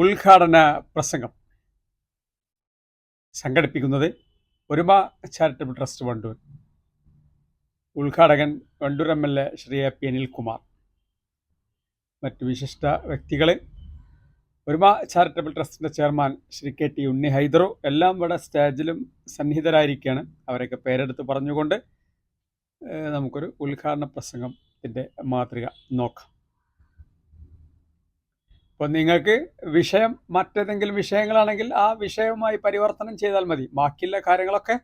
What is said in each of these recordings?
ഉദ്ഘാടന പ്രസംഗം. സംഘടിപ്പിക്കുന്നത് Oruma charitable trust Wandoor. ഉദ്ഘാടകൻ Wandoor M L A Shri A P Anilkumar. മറ്റു വിശിഷ്ട വ്യക്തികൾ ഒരുമ ചാരിറ്റബിൾ ട്രസ്റ്റിന്റെ chairman Shri K T Unni ഹൈദറോ എല്ലാം ഇവിടെ സ്റ്റേജിലും സന്നിഹിതരായിരിക്കുകയാണ് അവരൊക്കെ പേരെടുത്ത് പറഞ്ഞുകൊണ്ട് നമുക്കൊരു ഉദ്ഘാടന പ്രസംഗത്തിന്റെ മാതൃക നോക്കാം. അപ്പോൾ നിങ്ങൾക്ക് വിഷയം മറ്റേതെങ്കിലും വിഷയങ്ങളാണെങ്കിൽ ആ വിഷയവുമായി പരിവർത്തനം ചെയ്താൽ മതി. ബാക്കിയുള്ള കാര്യങ്ങളൊക്കെ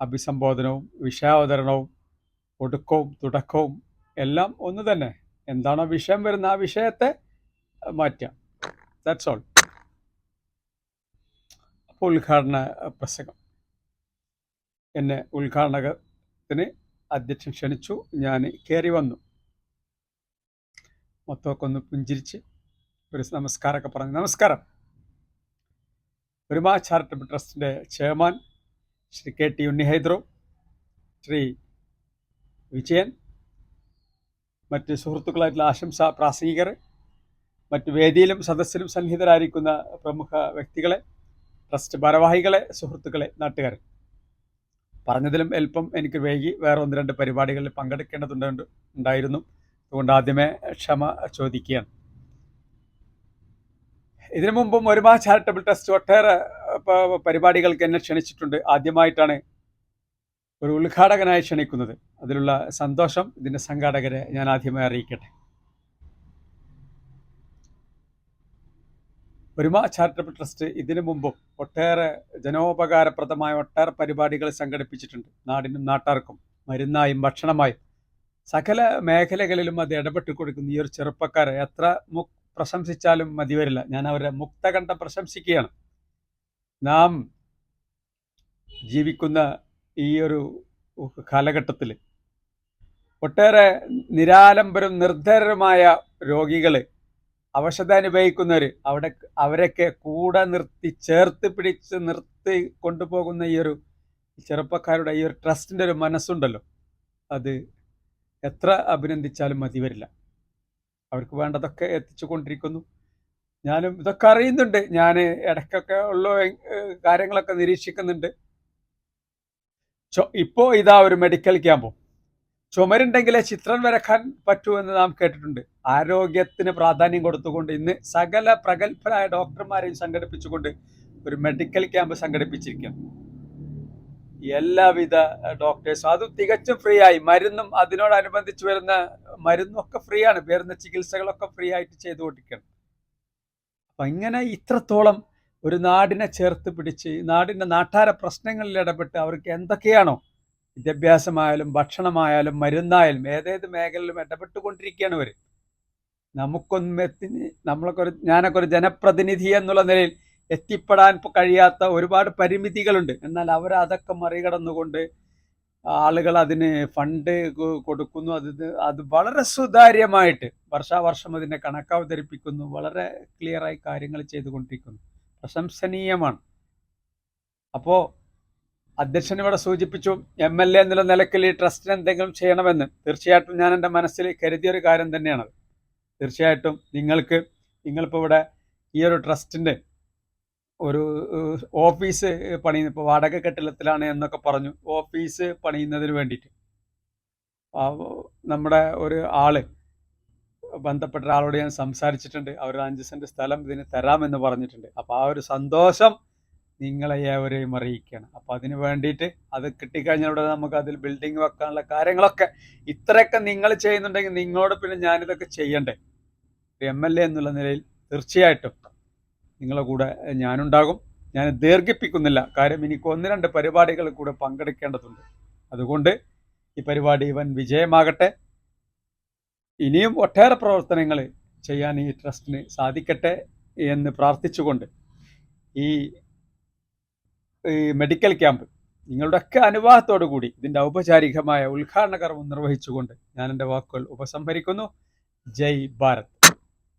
അഭിസംബോധനവും വിഷയാവതരണവും ഒടുക്കവും തുടക്കവും എല്ലാം ഒന്ന് തന്നെ. എന്താണോ വിഷയം വരുന്ന ആ വിഷയത്തെ മാറ്റാം. ദാറ്റ്സ് ഓൾ അപ്പോൾ ഉദ്ഘാടന പ്രസംഗം. എന്നെ ഉദ്ഘാടനത്തിന് അധ്യക്ഷൻ ക്ഷണിച്ചു. ഞാൻ കയറി വന്നു. മൊത്തമൊക്കെ ഒന്ന് പുഞ്ചിരിച്ച് ഒരു നമസ്കാരമൊക്കെ പറഞ്ഞു. നമസ്കാരം. ഒരുമാ ചാരിറ്റബിൾ ട്രസ്റ്റിന്റെ chairman Shri K T Unni ഹൈദ്രോ Shri Vijayan മറ്റ് സുഹൃത്തുക്കളായിട്ടുള്ള ആശംസ പ്രാസംഗികർ മറ്റ് വേദിയിലും സദസ്സിലും സന്നിഹിതരായിരിക്കുന്ന പ്രമുഖ വ്യക്തികളെ ട്രസ്റ്റ് ഭാരവാഹികളെ സുഹൃത്തുക്കളെ നാട്ടുകാരെ. പറഞ്ഞതിലും എളുപ്പം എനിക്ക് വൈകി വേറെ ഒന്ന് രണ്ട് പരിപാടികളിൽ പങ്കെടുക്കേണ്ടതുണ്ട് ഉണ്ടായിരുന്നു. അതുകൊണ്ട് ആദ്യമേ ക്ഷമ ചോദിക്കുകയാണ്. ഇതിനു മുമ്പും ഒരുപാട് ചാരിറ്റബിൾ ട്രസ്റ്റ് ഒട്ടേറെ പരിപാടികൾക്ക് എന്നെ ക്ഷണിച്ചിട്ടുണ്ട്. ആദ്യമായിട്ടാണ് ഒരു ഉദ്ഘാടകനായി ക്ഷണിക്കുന്നത്. അതിലുള്ള സന്തോഷം ഇതിന്റെ സംഘാടകരെ ഞാൻ ആദ്യമായി അറിയിക്കട്ടെ. ഒരുമ ചാരിറ്റബിൾ ട്രസ്റ്റ് ഇതിനു മുമ്പും ഒട്ടേറെ ജനോപകാരപ്രദമായ ഒട്ടേറെ പരിപാടികൾ സംഘടിപ്പിച്ചിട്ടുണ്ട്. നാടിനും നാട്ടാർക്കും മരുന്നായും ഭക്ഷണമായും. സകല മേഖലകളിലും അത് ഇടപെട്ട് കൊടുക്കുന്ന ഈ ഒരു ചെറുപ്പക്കാരെ എത്ര പ്രശംസിച്ചാലും മതി വരില്ല. ഞാൻ അവരെ മുക്തകണ്ഠം പ്രശംസിക്കുകയാണ്. നാം ജീവിക്കുന്ന ഈ ഒരു കാലഘട്ടത്തിൽ ഒട്ടേറെ നിരാലംബരും നിർദ്ധരരുമായ രോഗികൾ അവശത അനുഭവിക്കുന്നവർ അവിടെ അവരൊക്കെ കൂടെ നിർത്തി ചേർത്ത് പിടിച്ച് നിർത്തി കൊണ്ടുപോകുന്ന ഈ ഒരു ചെറുപ്പക്കാരുടെ ഈ ഒരു ട്രസ്റ്റിന്റെ ഒരു മനസ്സുണ്ടല്ലോ. അത് എത്ര അഭിനന്ദിച്ചാലും മതി വരില്ല. അവർക്ക് വേണ്ടതൊക്കെ എത്തിച്ചു കൊണ്ടിരിക്കുന്നു. ഞാനും ഇതൊക്കെ അറിയുന്നുണ്ട്. ഞാൻ ഇടയ്ക്കൊക്കെ ഉള്ള കാര്യങ്ങളൊക്കെ നിരീക്ഷിക്കുന്നുണ്ട്. ഇപ്പോൾ ഇപ്പോ ഇതാ ഒരു മെഡിക്കൽ ക്യാമ്പും ചുമരുണ്ടെങ്കിലേ ചിത്രം വരക്കാൻ പറ്റൂ എന്ന് നാം കേട്ടിട്ടുണ്ട്. ആരോഗ്യത്തിന് പ്രാധാന്യം കൊടുത്തുകൊണ്ട് ഇന്ന് സകല പ്രഗത്ഭരായ ഡോക്ടർമാരെയും സംഘടിപ്പിച്ചുകൊണ്ട് ഒരു മെഡിക്കൽ ക്യാമ്പ് സംഘടിപ്പിച്ചിരിക്കുകയാണ് എല്ലാവിധ ഡോക്ടേഴ്സും അതും തികച്ചും ഫ്രീ ആയി. മരുന്നും അതിനോടനുബന്ധിച്ച് വരുന്ന മരുന്നും ഒക്കെ ഫ്രീ ആണ്. വരുന്ന ചികിത്സകളൊക്കെ ഫ്രീ ആയിട്ട് ചെയ്തു കൊടുക്കണം അപ്പൊ ഇങ്ങനെ ഇത്രത്തോളം ഒരു നാടിനെ ചേർത്ത് പിടിച്ച് നാടിന്റെ നാട്ടാര പ്രശ്നങ്ങളിൽ ഇടപെട്ട് അവർക്ക് എന്തൊക്കെയാണോ വിദ്യാഭ്യാസമായാലും ഭക്ഷണമായാലും മരുന്നായാലും ഏതേത് മേഖലയിലും ഇടപെട്ടുകൊണ്ടിരിക്കുകയാണ് ഇവർ നമുക്കൊന്നും എത്തി നമ്മളൊക്കെ ഒരു ഞാനൊക്കെ ഒരു ജനപ്രതിനിധി എന്നുള്ള നിലയിൽ എത്തിപ്പെടാൻ കഴിയാത്ത ഒരുപാട് പരിമിതികളുണ്ട്. എന്നാൽ അവർ അതൊക്കെ മറികടന്നുകൊണ്ട് ആളുകൾ അതിന് ഫണ്ട് കൊടുക്കുന്നു. അത് അത് വളരെ സുതാര്യമായിട്ട് വർഷാവർഷം അതിന്റെ കണക്ക് അവതരിപ്പിക്കുന്നു വളരെ ക്ലിയറായി കാര്യങ്ങൾ ചെയ്തുകൊണ്ടിരിക്കുന്നു. പ്രശംസനീയമാണ്. അപ്പോൾ അധ്യക്ഷൻ ഇവിടെ സൂചിപ്പിച്ചു എം എൽ എ എന്നുള്ള നിലയ്ക്ക് ഈ ട്രസ്റ്റിന് എന്തെങ്കിലും ചെയ്യണമെന്ന്. തീർച്ചയായിട്ടും ഞാൻ എന്റെ മനസ്സിൽ കരുതിയൊരു കാര്യം തന്നെയാണത്. തീർച്ചയായിട്ടും നിങ്ങൾക്ക് നിങ്ങളിപ്പോൾ ഇവിടെ ഈ ഒരു ട്രസ്റ്റിന്റെ ഒരു ഓഫീസ് പണിയുന്ന ഇപ്പോൾ വാടക കെട്ടിടത്തിലാണ് എന്നൊക്കെ പറഞ്ഞു ഓഫീസ് പണിയുന്നതിന് വേണ്ടിയിട്ട്. നമ്മുടെ ഒരു ആൾ ബന്ധപ്പെട്ട ഒരാളോട് ഞാൻ സംസാരിച്ചിട്ടുണ്ട് അവർ അഞ്ച് സെന്റ് സ്ഥലം ഇതിന് തരാമെന്ന് പറഞ്ഞിട്ടുണ്ട്. അപ്പോൾ ആ ഒരു സന്തോഷം നിങ്ങളെ ഏവരെയും അറിയിക്കുകയാണ്. അപ്പോൾ അതിന് വേണ്ടിയിട്ട് അത് കിട്ടിക്കഴിഞ്ഞാൽ ഇവിടെ നമുക്ക് അതിൽ ബിൽഡിംഗ് വെക്കാനുള്ള കാര്യങ്ങളൊക്കെ ഇത്രയൊക്കെ നിങ്ങൾ ചെയ്യുന്നുണ്ടെങ്കിൽ നിങ്ങളോട് പിന്നെ ഞാനിതൊക്കെ ചെയ്യണ്ടേ? എം എൽ എ എന്നുള്ള നിലയിൽ തീർച്ചയായിട്ടും നിങ്ങളുടെ കൂടെ ഞാനുണ്ടാകും. ഞാൻ ദീർഘിപ്പിക്കുന്നില്ല. കാര്യം എനിക്ക് ഒന്ന് രണ്ട് പരിപാടികൾ കൂടെ പങ്കെടുക്കേണ്ടതുണ്ട്. അതുകൊണ്ട് ഈ പരിപാടി ഇവൻ വിജയമാകട്ടെ. ഇനിയും ഒട്ടേറെ പ്രവർത്തനങ്ങൾ ചെയ്യാൻ ഈ ട്രസ്റ്റിന് സാധിക്കട്ടെ എന്ന് പ്രാർത്ഥിച്ചുകൊണ്ട് ഈ മെഡിക്കൽ ക്യാമ്പ് നിങ്ങളുടെയൊക്കെ അനുവാദത്തോടു കൂടി ഇതിന്റെ ഔപചാരികമായ ഉദ്ഘാടന കർമ്മം നിർവഹിച്ചുകൊണ്ട് ഞാൻ എന്റെ വാക്കുകൾ ഉപസംഹരിക്കുന്നു. ജയ് ഭാരത്.